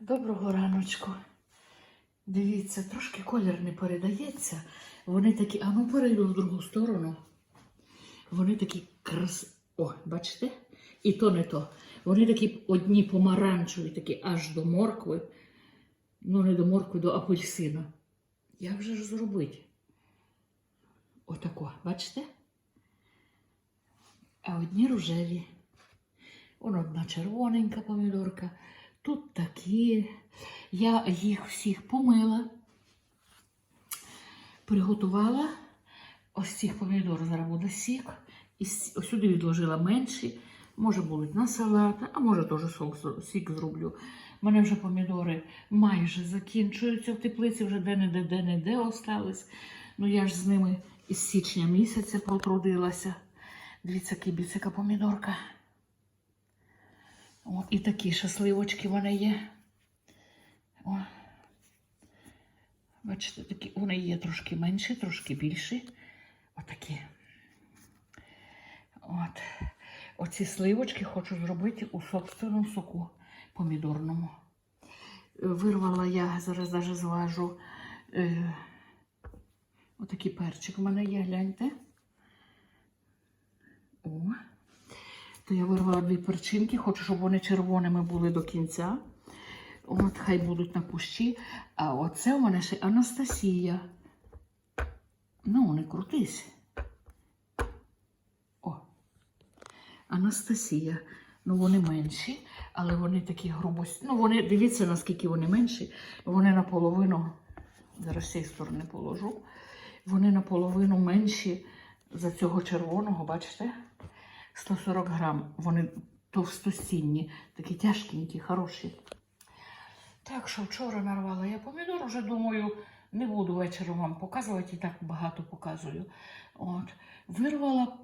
Доброго раночку. Дивіться, трошки колір не передається. Вони такі, а ну перейду в другу сторону. Вони такі крас. О, бачите? І то не то. Вони такі одні помаранчеві, такі аж до моркви. Ну, не до моркви, до апельсина. Як же ж зробити? Отако, бачите? А одні рожеві. Вон одна червоненька помідорка. Тут такі. Я їх всіх помила, приготувала. Ось цих помідор зараз буде сік. І ось сюди відложила менші. Може будуть на салат, а може теж сок, сік зроблю. У мене вже помідори майже закінчуються в теплиці, вже де-не-де, де-не-де остались. Ну я ж з ними із січня місяця потрудилася. Дивіться, кибіцяка помідорка. О, і такі щасливочки вони є. О. Бачите, такі, вони є трошки менші, трошки більші. Отакі. От. Оці сливочки хочу зробити у собственному соку помідорному. Вирвала я, зараз навіть зважу. Е, отакий перчик у мене є, гляньте. О. То я вирвала дві перчинки, хочу, щоб вони червоними були до кінця. От хай будуть на кущі. А оце у мене ще Анастасія. Ну, не крутись. О. Анастасія. Ну, вони менші, але вони такі грубості. Ну, вони, дивіться, наскільки вони менші. Вони наполовину, зараз з цієї сторони положу. Вони наполовину менші за цього червоного, бачите? 140 грам. Вони товстостінні, такі тяжкенькі, хороші. Так що вчора нарвала я помідор, вже думаю, не буду вечором вам показувати, і так багато показую. От. Вирвала,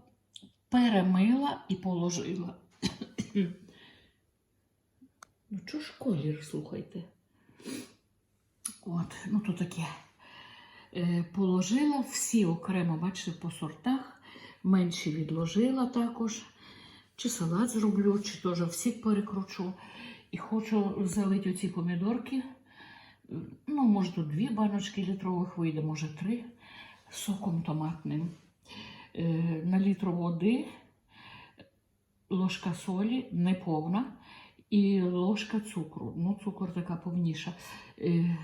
перемила і положила. ну, чого ж колір, слухайте? От, ну то таке. Е, положила всі окремо, бачите, по сортах. Менші відложила також. Чи салат зроблю, чи теж всі перекручу. І хочу залити оці помідорки. Ну, може, дві баночки літрових вийде, може три соком томатним. Е, на літр води, ложка солі неповна і ложка цукру. Ну, цукор така повніша. Е,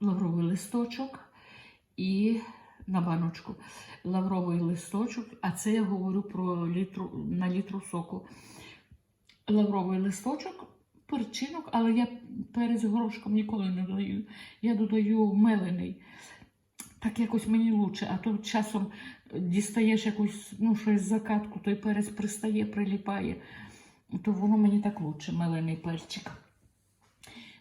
лавровий листочок і на баночку лавровий листочок, а це я говорю про літру на літру соку. Лавровий листочок, перчинок, але я перець горошком ніколи не додаю. Я додаю мелений. Так якось мені лучше, а то часом дістаєш якусь, ну, щось закатку, той перець пристає, приліпає. То воно мені так лучше, мелений перчик.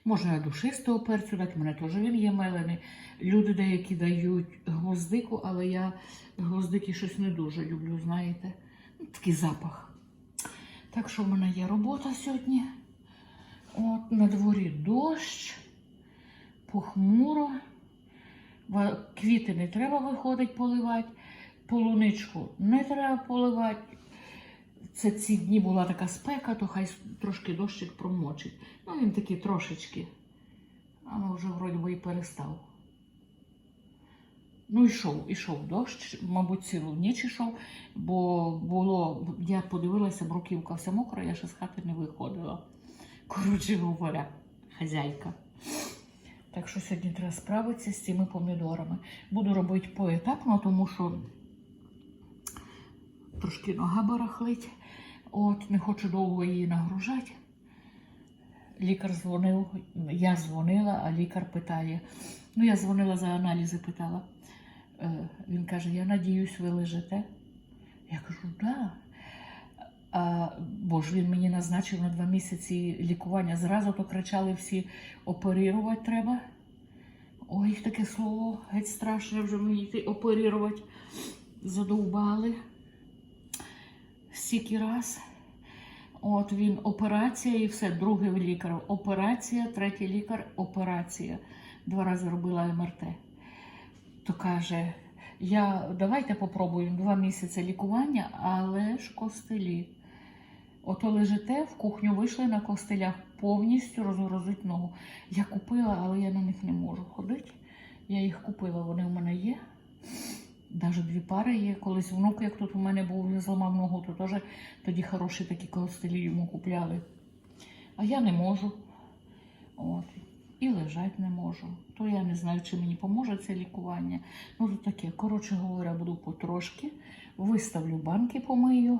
Можна душистого перцю дати, мене теж він є мелений. Люди деякі дають гвоздику, але я гвоздики щось не дуже люблю, знаєте. Такий запах. Так що в мене є робота сьогодні. От на дворі дощ, похмуро. Квіти не треба виходить поливати, полуничку не треба поливати. Це ці дні була така спека, то хай трошки дощик промочить. Ну, він такий трошечки. Але вже вроді би і перестав. Ну, йшов, ішов дощ, мабуть, цілу ніч ішов, бо було, я подивилася, бруківка вся мокра, я ще з хати не виходила. Коротше говоря, хазяйка. Так що сьогодні треба справитися з цими помідорами. Буду робити поетапно, тому що трошки нога барахлить. От, не хочу довго її нагружати. Лікар дзвонив, я дзвонила, а лікар питає. Ну, я дзвонила за аналізи, питала. Е, Він каже: Я надіюсь, ви лежите. Я кажу. Да. А, бо ж він мені назначив на два місяці лікування. Зразу то кричали всі, оперувати треба. Ой, таке слово, геть страшне вже мені йти оперувати. Задовбали. Стільки раз. От він операція і все. Другий лікар операція, третій лікар операція. Два рази робила МРТ. То каже, я давайте попробуємо два місяці лікування, але ж костелі. Ото лежите, в кухню вийшли на костелях, повністю розгрузить ногу. Я купила, але я на них не можу ходити. Я їх купила, вони в мене є. Навіть дві пари є. Колись внук, як тут у мене був, він зламав ногу, то теж тоді хороші такі костелі йому купляли. А я не можу. От. І лежати не можу. То я не знаю, чи мені поможе це лікування. Ну, то таке, коротше говоря, буду потрошки. Виставлю банки, помию,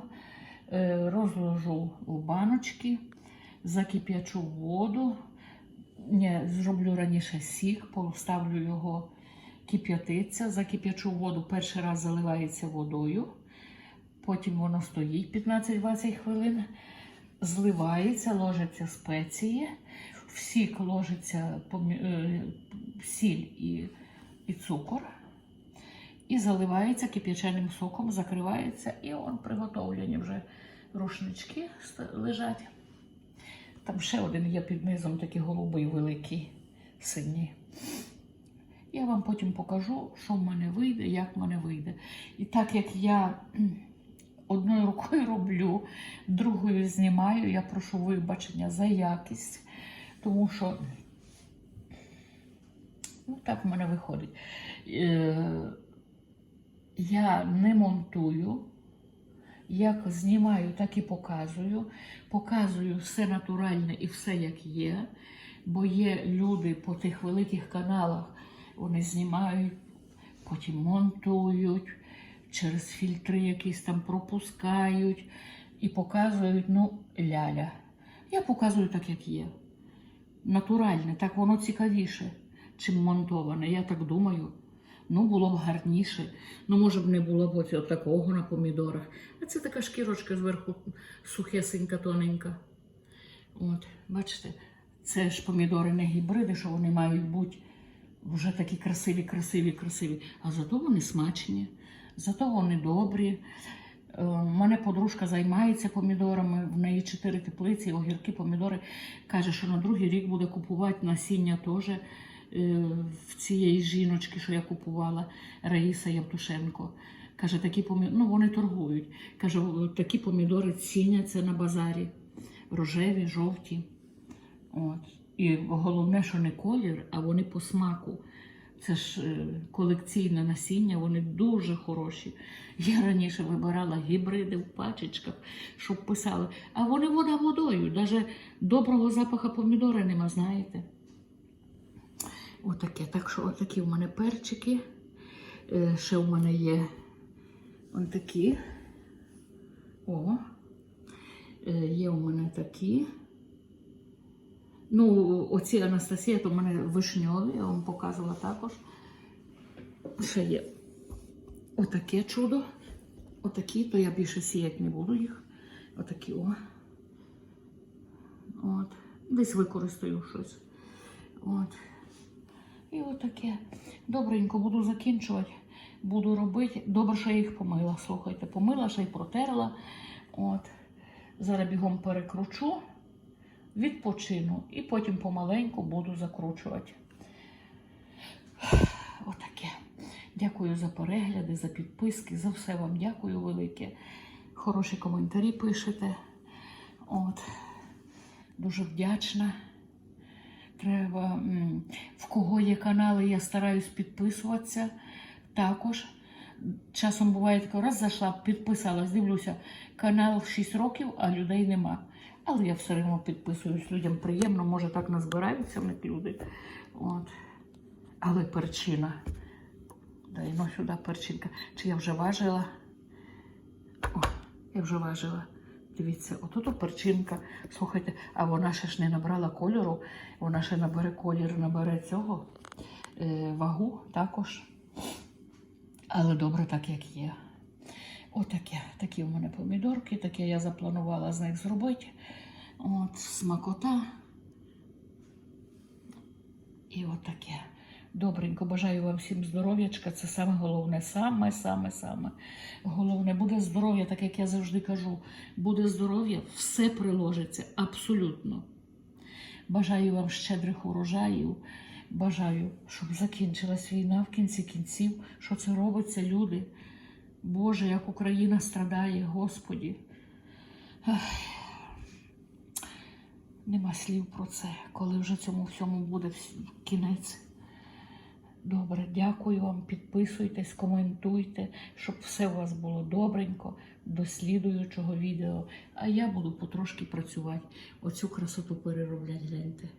е, розложу у баночки, закип'ячу воду. Ні, зроблю раніше сік, поставлю його кип'ятиться, закип'ячу воду, перший раз заливається водою, потім воно стоїть 15-20 хвилин, зливається, ложаться спеції, в сік ложиться сіль і, і цукор. І заливається кип'яченим соком, закривається, і он приготовлені вже рушнички лежать. Там ще один є під низом, такий голубий великий, синій. Я вам потім покажу, що в мене вийде, як в мене вийде. І так як я одною рукою роблю, другою знімаю, я прошу вибачення за якість, тому що ну, так в мене виходить. Е, я не монтую. Як знімаю, так і показую. Показую все натуральне і все як є. Бо є люди по тих великих каналах, вони знімають, потім монтують, через фільтри якісь там пропускають і показують, ну, ляля. Я показую так, як є. Натуральне, так воно цікавіше, чим монтоване. Я так думаю. Ну, було б гарніше. Ну, може б не було б оцього такого на помідорах. А це така шкірочка зверху сухесенька, тоненька. От, бачите, це ж помідори не гібриди, що вони мають бути вже такі красиві, красиві, красиві. А зато вони смачні, зато вони добрі. Е, У мене подружка займається помідорами, в неї чотири теплиці, огірки, помідори. Каже, що на другий рік буде купувати насіння теж е, в цієї жіночки, що я купувала, Раїса Явтушенко. Каже, такі помідори, ну вони торгують. Каже, такі помідори ціняться на базарі. Рожеві, жовті. От. І головне, що не колір, а вони по смаку. Це ж е, колекційне насіння, вони дуже хороші. Я раніше вибирала гібриди в пачечках, щоб писали. А вони вода водою. Навіть доброго запаха помідора нема, знаєте. Отаке. Так що отакі в мене перчики. Е, Ще у мене є ось такі. О. Е, Є у мене такі. Ну, оці Анастасія, то в мене вишньові, я вам показувала також. Ще є отаке чудо. Отакі, то я більше сіяти не буду їх. Отакі о. От. Десь використаю щось. От. І отаке. Добренько буду закінчувати. Буду робити. Добре, що я їх помила. Слухайте, помила, ще й протерла. От. Зараз бігом перекручу відпочину і потім помаленьку буду закручувати. Отаке. Дякую за перегляди, за підписки, за все вам дякую велике. Хороші коментарі пишете. От. Дуже вдячна. Треба, в кого є канали, я стараюсь підписуватися також. Часом буває таке, раз зайшла, підписалась, дивлюся, канал 6 років, а людей нема. Але я все одно підписуюсь, людям приємно, може так назбираються в них люди. От. Але перчина. Дай сюди перчинка. Чи я вже важила? О, я вже важила. Дивіться, отут перчинка. Слухайте, а вона ще ж не набрала кольору, вона ще набере колір, набере цього е, вагу також. Але добре так, як є. Отаке. Такі у мене помідорки, таке я запланувала з них зробити. От, смакота. І отаке. Добренько, бажаю вам всім здоров'ячка. Це саме головне, саме, саме, саме. Головне, буде здоров'я, так як я завжди кажу. Буде здоров'я, все приложиться абсолютно. Бажаю вам щедрих урожаїв. Бажаю, щоб закінчилась війна в кінці кінців. Що це робиться, люди? Боже, як Україна страдає, Господі. Ах, Нема слів про це, коли вже цьому всьому буде кінець. Добре, дякую вам. Підписуйтесь, коментуйте, щоб все у вас було добренько, до слідуючого відео. А я буду потрошки працювати. Оцю красоту перероблять, гляньте.